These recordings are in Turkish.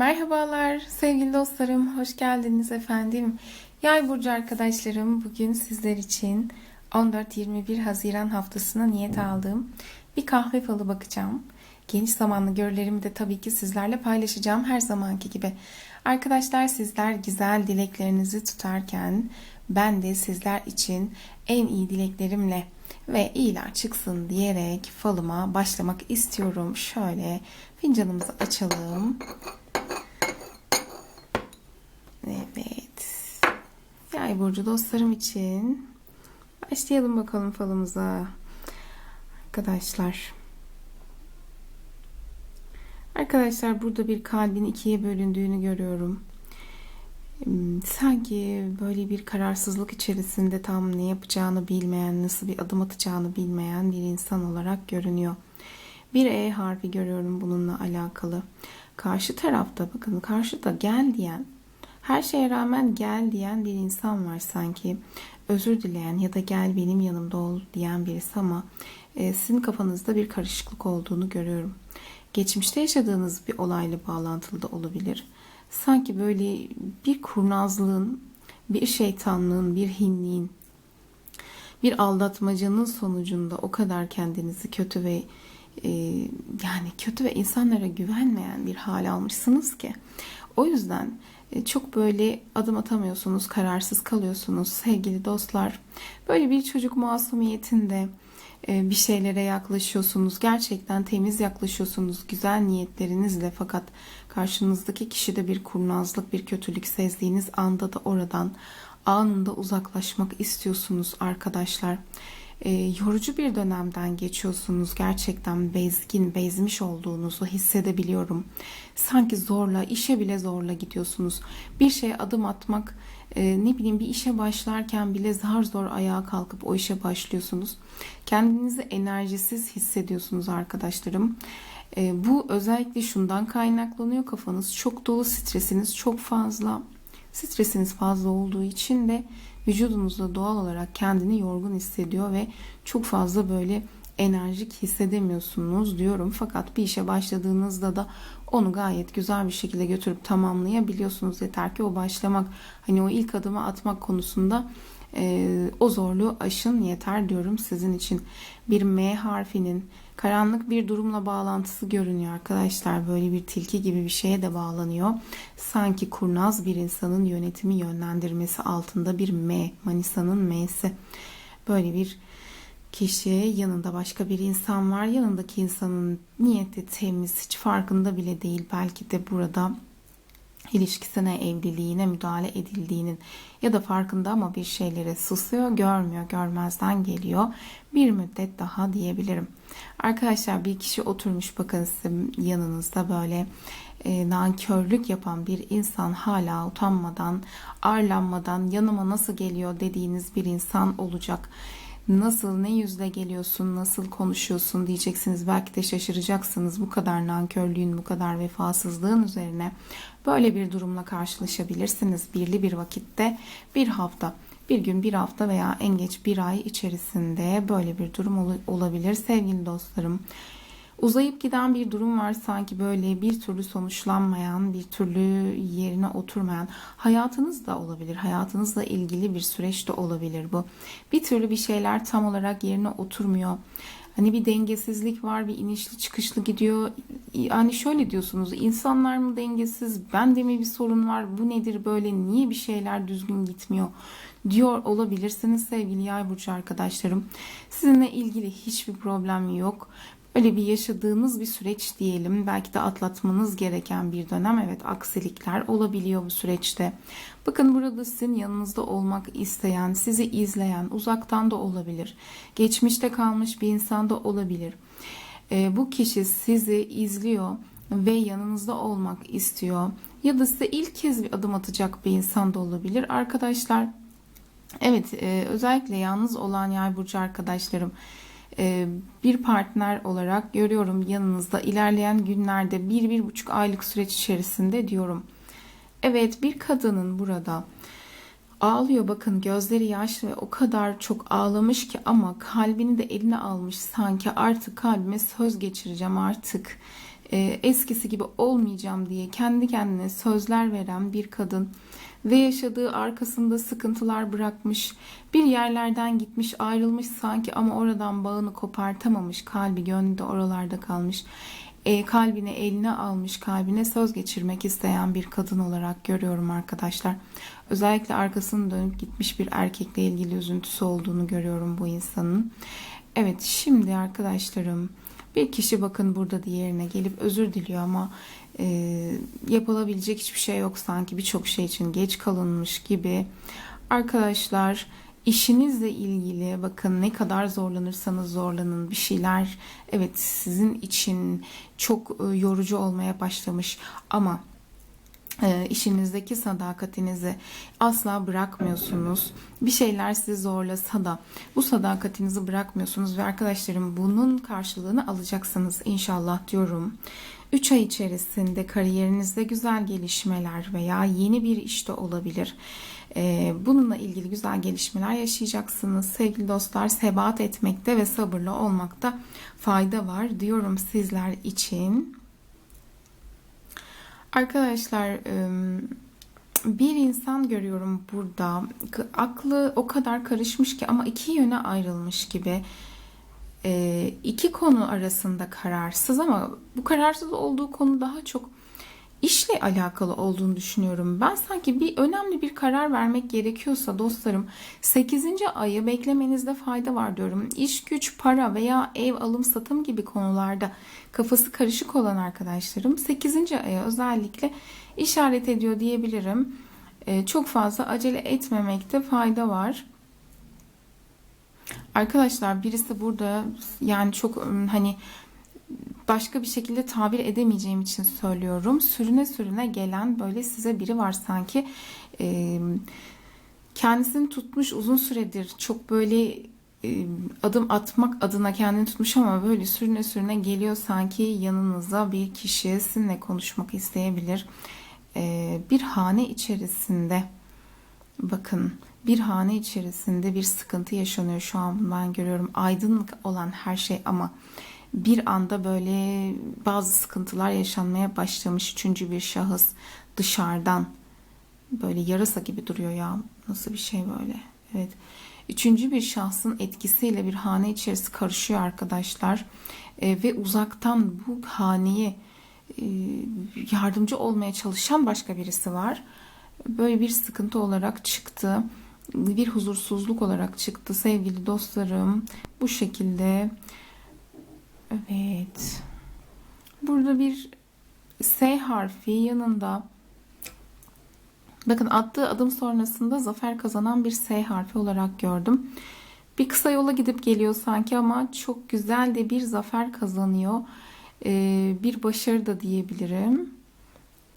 Merhabalar sevgili dostlarım, hoş geldiniz efendim. Yay burcu arkadaşlarım, bugün sizler için 14-21 Haziran haftasına niyet aldığım bir kahve falı bakacağım. Geniş zamanlı görülerimi de tabii ki sizlerle paylaşacağım her zamanki gibi. Arkadaşlar sizler güzel dileklerinizi tutarken ben de sizler için en iyi dileklerimle ve iyiler çıksın diyerek falıma başlamak istiyorum. Şöyle fincanımızı açalım. Evet. Yay burcu dostlarım için başlayalım bakalım falımıza. Arkadaşlar. Arkadaşlar burada bir kalbin ikiye bölündüğünü görüyorum. Hmm, Sanki böyle bir kararsızlık içerisinde tam ne yapacağını bilmeyen, nasıl bir adım atacağını bilmeyen bir insan olarak görünüyor. Bir E harfi görüyorum bununla alakalı. Karşı tarafta bakın karşıda gel diyen her şeye rağmen gel diyen bir insan var sanki. Özür dileyen ya da gel benim yanımda ol diyen birisi ama e, sizin kafanızda bir karışıklık olduğunu görüyorum. Geçmişte yaşadığınız bir olayla bağlantılı da olabilir. Sanki böyle bir kurnazlığın, bir şeytanlığın, bir hinliğin, bir aldatmacanın sonucunda o kadar kendinizi kötü ve e, yani kötü ve insanlara güvenmeyen bir hal almışsınız ki. O yüzden çok böyle adım atamıyorsunuz, kararsız kalıyorsunuz sevgili dostlar. Böyle bir çocuk masumiyetinde e, bir şeylere yaklaşıyorsunuz. Gerçekten temiz yaklaşıyorsunuz güzel niyetlerinizle fakat karşınızdaki kişide bir kurnazlık, bir kötülük sezdiğiniz anda da oradan anında uzaklaşmak istiyorsunuz arkadaşlar. E, yorucu bir dönemden geçiyorsunuz. Gerçekten bezgin, bezmiş olduğunuzu hissedebiliyorum. Sanki zorla, işe bile zorla gidiyorsunuz. Bir şeye adım atmak, e, ne bileyim bir işe başlarken bile zar zor ayağa kalkıp o işe başlıyorsunuz. Kendinizi enerjisiz hissediyorsunuz arkadaşlarım. E, bu özellikle şundan kaynaklanıyor. Kafanız çok dolu, stresiniz çok fazla. Stresiniz fazla olduğu için de vücudunuzda doğal olarak kendini yorgun hissediyor ve çok fazla böyle enerjik hissedemiyorsunuz diyorum. Fakat bir işe başladığınızda da onu gayet güzel bir şekilde götürüp tamamlayabiliyorsunuz. Yeter ki o başlamak, hani o ilk adımı atmak konusunda e, o zorluğu aşın yeter diyorum sizin için. Bir M harfinin karanlık bir durumla bağlantısı görünüyor arkadaşlar. Böyle bir tilki gibi bir şeye de bağlanıyor. Sanki kurnaz bir insanın yönetimi yönlendirmesi altında bir M, Manisa'nın M'si. Böyle bir kişi yanında başka bir insan var. Yanındaki insanın niyeti temiz, hiç farkında bile değil. Belki de burada ilişkisine, evliliğine müdahale edildiğinin ya da farkında ama bir şeylere susuyor, görmüyor, görmezden geliyor. Bir müddet daha diyebilirim. Arkadaşlar bir kişi oturmuş bakın sizin yanınızda böyle e, nankörlük yapan bir insan hala utanmadan, arlanmadan yanıma nasıl geliyor dediğiniz bir insan olacak nasıl ne yüzle geliyorsun nasıl konuşuyorsun diyeceksiniz. Belki de şaşıracaksınız bu kadar nankörlüğün bu kadar vefasızlığın üzerine. Böyle bir durumla karşılaşabilirsiniz birli bir vakitte bir hafta bir gün bir hafta veya en geç bir ay içerisinde böyle bir durum olabilir sevgili dostlarım uzayıp giden bir durum var sanki böyle bir türlü sonuçlanmayan, bir türlü yerine oturmayan hayatınız da olabilir. Hayatınızla ilgili bir süreç de olabilir bu. Bir türlü bir şeyler tam olarak yerine oturmuyor. Hani bir dengesizlik var, bir inişli çıkışlı gidiyor. Yani şöyle diyorsunuz, insanlar mı dengesiz, bende mi bir sorun var, bu nedir böyle, niye bir şeyler düzgün gitmiyor diyor olabilirsiniz sevgili yay burcu arkadaşlarım. Sizinle ilgili hiçbir problem yok. Öyle bir yaşadığınız bir süreç diyelim. Belki de atlatmanız gereken bir dönem. Evet aksilikler olabiliyor bu süreçte. Bakın burada sizin yanınızda olmak isteyen, sizi izleyen, uzaktan da olabilir. Geçmişte kalmış bir insan da olabilir. E, bu kişi sizi izliyor ve yanınızda olmak istiyor. Ya da size ilk kez bir adım atacak bir insan da olabilir. Arkadaşlar evet e, özellikle yalnız olan yay burcu arkadaşlarım bir partner olarak görüyorum. Yanınızda ilerleyen günlerde bir, bir buçuk aylık süreç içerisinde diyorum. Evet bir kadının burada ağlıyor. Bakın gözleri yaşlı ve o kadar çok ağlamış ki ama kalbini de eline almış. Sanki artık kalbime söz geçireceğim artık. E, eskisi gibi olmayacağım diye kendi kendine sözler veren bir kadın ve yaşadığı arkasında sıkıntılar bırakmış, bir yerlerden gitmiş, ayrılmış sanki ama oradan bağını kopartamamış, kalbi gönlü de oralarda kalmış. E, kalbini eline almış, kalbine söz geçirmek isteyen bir kadın olarak görüyorum arkadaşlar. Özellikle arkasını dönüp gitmiş bir erkekle ilgili üzüntüsü olduğunu görüyorum bu insanın. Evet şimdi arkadaşlarım bir kişi bakın burada diğerine gelip özür diliyor ama e, yapılabilecek hiçbir şey yok sanki birçok şey için geç kalınmış gibi. Arkadaşlar işinizle ilgili bakın ne kadar zorlanırsanız zorlanın bir şeyler evet sizin için çok e, yorucu olmaya başlamış ama e, işinizdeki sadakatinizi asla bırakmıyorsunuz. Bir şeyler sizi zorlasa da bu sadakatinizi bırakmıyorsunuz ve arkadaşlarım bunun karşılığını alacaksınız inşallah diyorum. 3 ay içerisinde kariyerinizde güzel gelişmeler veya yeni bir işte olabilir. E, bununla ilgili güzel gelişmeler yaşayacaksınız. Sevgili dostlar sebat etmekte ve sabırlı olmakta fayda var diyorum sizler için. Arkadaşlar bir insan görüyorum burada. Aklı o kadar karışmış ki ama iki yöne ayrılmış gibi. İki konu arasında kararsız ama bu kararsız olduğu konu daha çok işle alakalı olduğunu düşünüyorum. Ben sanki bir önemli bir karar vermek gerekiyorsa dostlarım 8. ayı beklemenizde fayda var diyorum. İş, güç, para veya ev alım satım gibi konularda kafası karışık olan arkadaşlarım 8. aya özellikle işaret ediyor diyebilirim. Ee, çok fazla acele etmemekte fayda var. Arkadaşlar birisi burada yani çok hani başka bir şekilde tabir edemeyeceğim için söylüyorum. Sürüne sürüne gelen böyle size biri var sanki. E, kendisini tutmuş uzun süredir çok böyle e, adım atmak adına kendini tutmuş ama böyle sürüne sürüne geliyor sanki yanınıza bir kişi sizinle konuşmak isteyebilir. E, bir hane içerisinde bakın bir hane içerisinde bir sıkıntı yaşanıyor. Şu an ben görüyorum aydınlık olan her şey ama bir anda böyle bazı sıkıntılar yaşanmaya başlamış üçüncü bir şahıs dışarıdan. Böyle yarasa gibi duruyor ya. Nasıl bir şey böyle? Evet. Üçüncü bir şahsın etkisiyle bir hane içerisi karışıyor arkadaşlar. E, ve uzaktan bu haneye e, yardımcı olmaya çalışan başka birisi var. Böyle bir sıkıntı olarak çıktı bir huzursuzluk olarak çıktı sevgili dostlarım bu şekilde Evet. Burada bir S harfi yanında bakın attığı adım sonrasında zafer kazanan bir S harfi olarak gördüm. Bir kısa yola gidip geliyor sanki ama çok güzel de bir zafer kazanıyor. Ee, bir başarı da diyebilirim.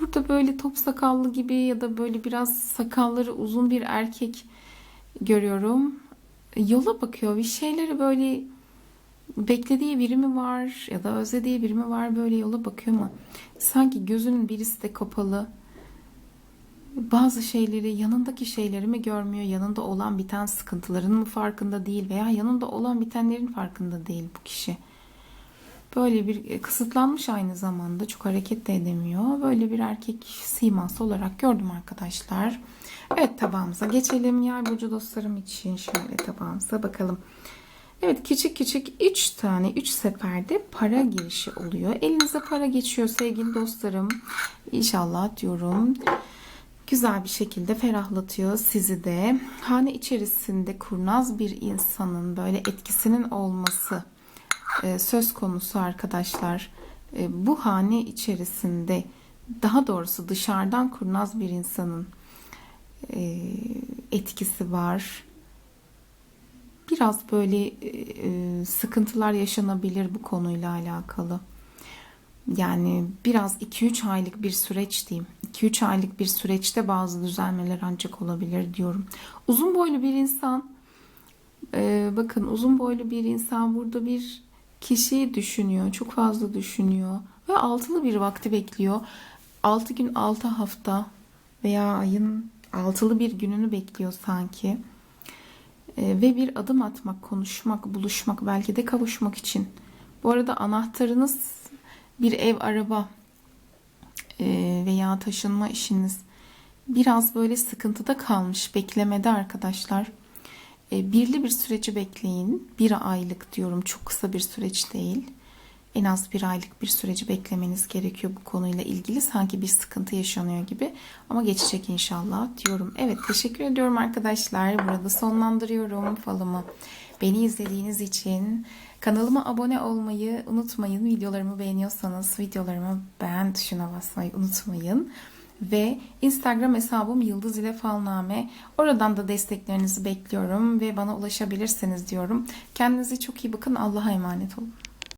Burada böyle top sakallı gibi ya da böyle biraz sakalları uzun bir erkek görüyorum. Yola bakıyor. Bir şeyleri böyle beklediği biri mi var ya da özlediği biri mi var böyle yola bakıyor ama sanki gözünün birisi de kapalı. Bazı şeyleri yanındaki şeyleri mi görmüyor, yanında olan biten sıkıntıların mı farkında değil veya yanında olan bitenlerin farkında değil bu kişi. Böyle bir e, kısıtlanmış aynı zamanda çok hareket de edemiyor. Böyle bir erkek siması olarak gördüm arkadaşlar. Evet tabağımıza geçelim. Yay burcu dostlarım için şöyle tabağımıza bakalım. Evet küçük küçük 3 tane 3 seferde para girişi oluyor. Elinize para geçiyor sevgili dostlarım. İnşallah diyorum. Güzel bir şekilde ferahlatıyor sizi de. Hane içerisinde kurnaz bir insanın böyle etkisinin olması söz konusu arkadaşlar. E, bu hane içerisinde daha doğrusu dışarıdan kurnaz bir insanın e, etkisi var biraz böyle e, sıkıntılar yaşanabilir bu konuyla alakalı. Yani biraz 2-3 aylık bir süreç diyeyim. 2-3 aylık bir süreçte bazı düzelmeler ancak olabilir diyorum. Uzun boylu bir insan e, bakın uzun boylu bir insan burada bir kişiyi düşünüyor. Çok fazla düşünüyor. Ve altılı bir vakti bekliyor. 6 gün 6 hafta veya ayın altılı bir gününü bekliyor sanki. Ee, ve bir adım atmak, konuşmak, buluşmak, belki de kavuşmak için. Bu arada anahtarınız bir ev, araba e, veya taşınma işiniz biraz böyle sıkıntıda kalmış, beklemede arkadaşlar. E, birli bir süreci bekleyin. Bir aylık diyorum, çok kısa bir süreç değil. En az bir aylık bir süreci beklemeniz gerekiyor bu konuyla ilgili. Sanki bir sıkıntı yaşanıyor gibi. Ama geçecek inşallah diyorum. Evet teşekkür ediyorum arkadaşlar. Burada sonlandırıyorum falımı. Beni izlediğiniz için kanalıma abone olmayı unutmayın. Videolarımı beğeniyorsanız videolarıma beğen tuşuna basmayı unutmayın. Ve Instagram hesabım Yıldız ile Falname. Oradan da desteklerinizi bekliyorum ve bana ulaşabilirsiniz diyorum. Kendinize çok iyi bakın. Allah'a emanet olun.